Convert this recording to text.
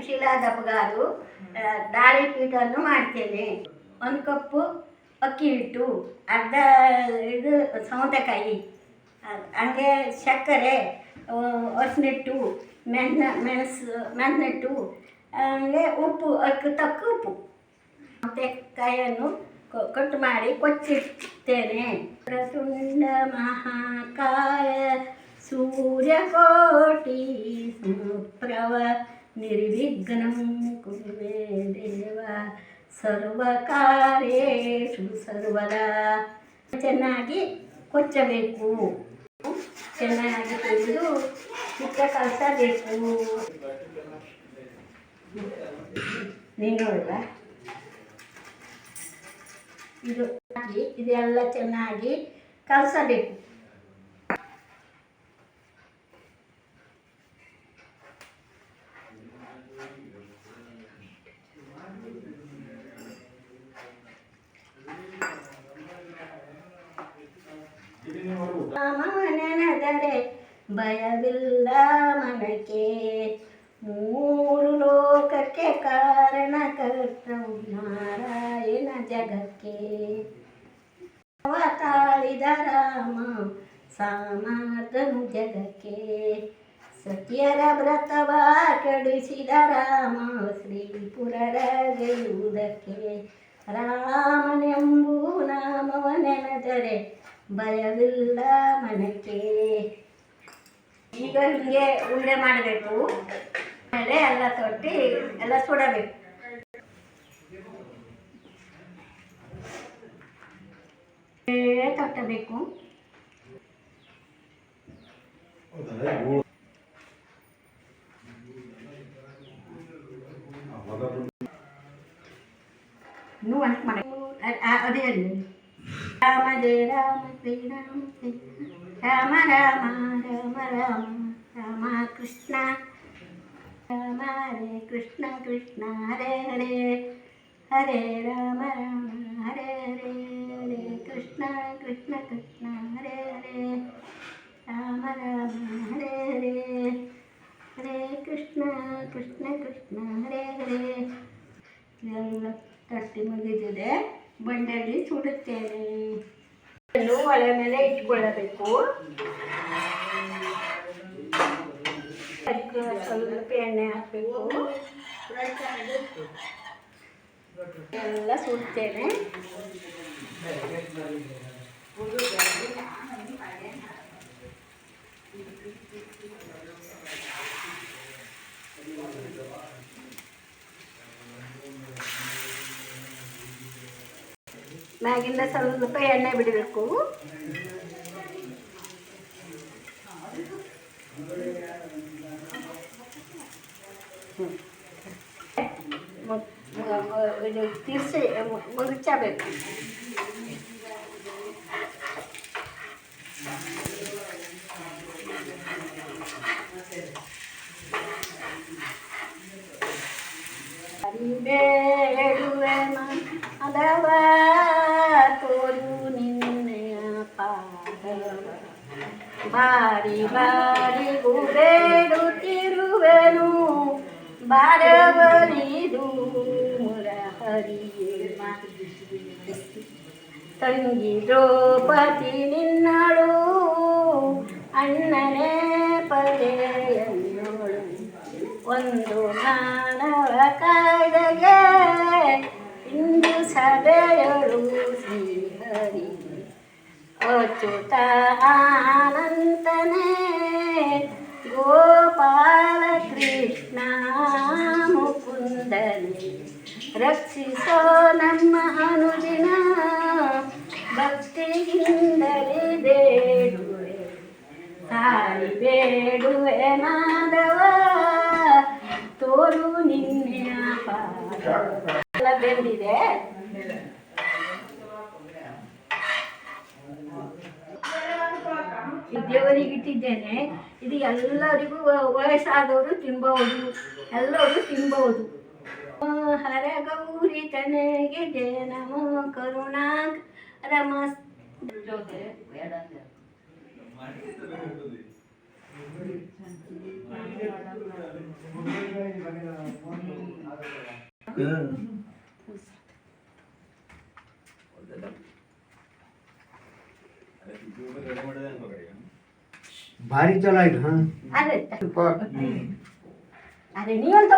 ಸುಶೀಲಾ ದಪ್ಪಗಾರು ದಾಳಿ ಪೀಠವನ್ನು ಮಾಡ್ತೇನೆ. ಒಂದು ಕಪ್ಪು ಅಕ್ಕಿ ಹಿಟ್ಟು ಅರ್ಧ ಇದು ಸೌತೆಕಾಯಿ ಹಂಗೆ ಸಕ್ಕರೆ ಹೊಸನಿಟ್ಟು ಮೆನ್ನ, ಮೆಣಸು ಮೆಣಸಿಟ್ಟು ಹಾಗೆ ಉಪ್ಪು ಅದಕ್ಕೆ ತಕ್ಕ ಉಪ್ಪು. ಸೌತೆಕಾಯಿಯನ್ನು ಕಟ್ ಮಾಡಿ ಕೊಚ್ಚಿಡ್ತೇನೆ. ಪ್ರಸುಂಡ ಮಹಾಕಾಯ, ಸೂರ್ಯಕೋಟಿ ಸುಪ್ರವ ಕುರುವೇ ದೇವ ಸರ್ವಕಾರೇಶು ಸರ್ವದ ಚೆನ್ನಾಗಿ ಕೊಚ್ಚಬೇಕು. ಚೆನ್ನಾಗಿ ತೆಗೆದು ಚಿಕ್ಕ ಕಲಸಬೇಕು ನೀನು ಇದು ಇದೆಲ್ಲ ಚೆನ್ನಾಗಿ ಕಲಸಬೇಕು ನೆನೆದರೆ ಭಯವಿಲ್ಲ ಮನಕ್ಕೆ. ಮೂರು ಲೋಕಕ್ಕೆ ಕಾರಣ ಕರ್ತವು ನಾರಾಯಣ ಜಗಕ್ಕೆ. ಅವತಾಳಿದ ರಾಮ ಸಾಮಾರ್ಧನು ಜಗಕ್ಕೆ. ಸತ್ಯರ ವ್ರತವ ಕಡಿಸಿದ ರಾಮ ಶ್ರೀಪುರರ ಗೆಲ್ಲುವುದಕ್ಕೆ ರಾಮನೆಂಬು ನಾಮವ ನೆನೆದರೆ ಭಯವಿಲ್ಲ ಮನಕ್ಕೆ ಈಗ ಹಿಂಗೆ ಉಂಡೆ ಮಾಡಬೇಕು. ಎಲ್ಲ ತೊಟ್ಟಿ ಎಲ್ಲ ಸುಡಬೇಕು. ತೊಟ್ಟಬೇಕು ಇನ್ನೂ ಅಂತ ಮಾಡಿ ಅದೇ ಅಲ್ಲಿ ರಾಮ ಜಯ ರಾಮ ಶ್ರೀರಾಮ ಜಯ ರಾಮ ರಾಮ ರಾಮ ರಾಮ ರಾಮ ಕೃಷ್ಣ ರಾಮ ಹರೇ ಕೃಷ್ಣ ಕೃಷ್ಣ ಹರೇ ಹರೇ ಹರೇ ರಾಮ ರಾಮ ಹರೇ ಹರೇ ಹರೇ ಕೃಷ್ಣ ಕೃಷ್ಣ ಕೃಷ್ಣ ಹರೇ ಹರೇ ರಾಮ ರಾಮ ಹರೇ ಹರೇ ಹರೇ ಕೃಷ್ಣ ಕೃಷ್ಣ ಕೃಷ್ಣ ಹರೇ ಹರೇ ಎಲ್ಲ ತಟ್ಟಿ ಮುಗಿದಿದೆ ಬಂಡೆಯಲ್ಲಿ ಸುಡುತ್ತೇನೆ. ಒಲೆ ಮೇಲೆ ಇಟ್ಕೊಳ್ಳಬೇಕು. ಅದಕ್ಕೆ ಸ್ವಲ್ಪ ಎಣ್ಣೆ ಹಾಕಬೇಕು. ಎಲ್ಲ ಸುಡ್ತೇನೆ. ಮ್ಯಾಗಿಂದ ಸ್ವಲ್ಪ ಎಣ್ಣೆ ಬಿಡಬೇಕು ಇದು ತಿರ್ಸಿ ಮುಗಿಸಬೇಕು ಬೇಡುವೆ ಮಾಧವ ತೋರು ನಿನ್ನೆಯ ಪಾದವ ಬಾರಿ ಬಾರಿಗೂ ಬಾರವನಿದು ಮುರಹರಿಯೇ ತಂಗಿ ದ್ರೌಪದಿ ನಿನ್ನಳು ಅಣ್ಣನೇ ಪದೆಯನ್ನೋಳು ಒಂದು ಮಾನವ ಕಾಯ್ದೆಗೆ ಅಚ್ಯುತ ಅನಂತನೇ ಗೋಪಾಲ ಕೃಷ್ಣ ಮುಕುಂದನೆ. ರಕ್ಷಿಸೋ ನಮ್ಮ ಅನುದಿನ. ಭಕ್ತಿಯಿಂದಲೇ ಬೇಡುವೆ. ತಾಯಿ ಬೇಡುವೆ ಮಾಧವ. ತೋರು ನಿನ್ನೆಯ ಎಲ್ಲ ಬೆಂದಿದೆ? ದೇವರಿಗೆ ಇಟ್ಟಿದ್ದೇನೆ ಇದು ಎಲ್ಲರಿಗೂ ವ- ವಯಸ್ಸಾದವರು ತಿನ್ಬಹುದು ಎಲ್ಲರೂ ತಿನ್ಬಹುದು ಹರ ಗೌರಿ ತನಗೆ ಜಯ ನಮೋ ಕರುಣಾ ರಮಸ್ ಮಾಡಿ ಭಾರಿ ಚಲೋ ಆಯ್ತು ಹಾ ಅದೇ ನೀವಂತ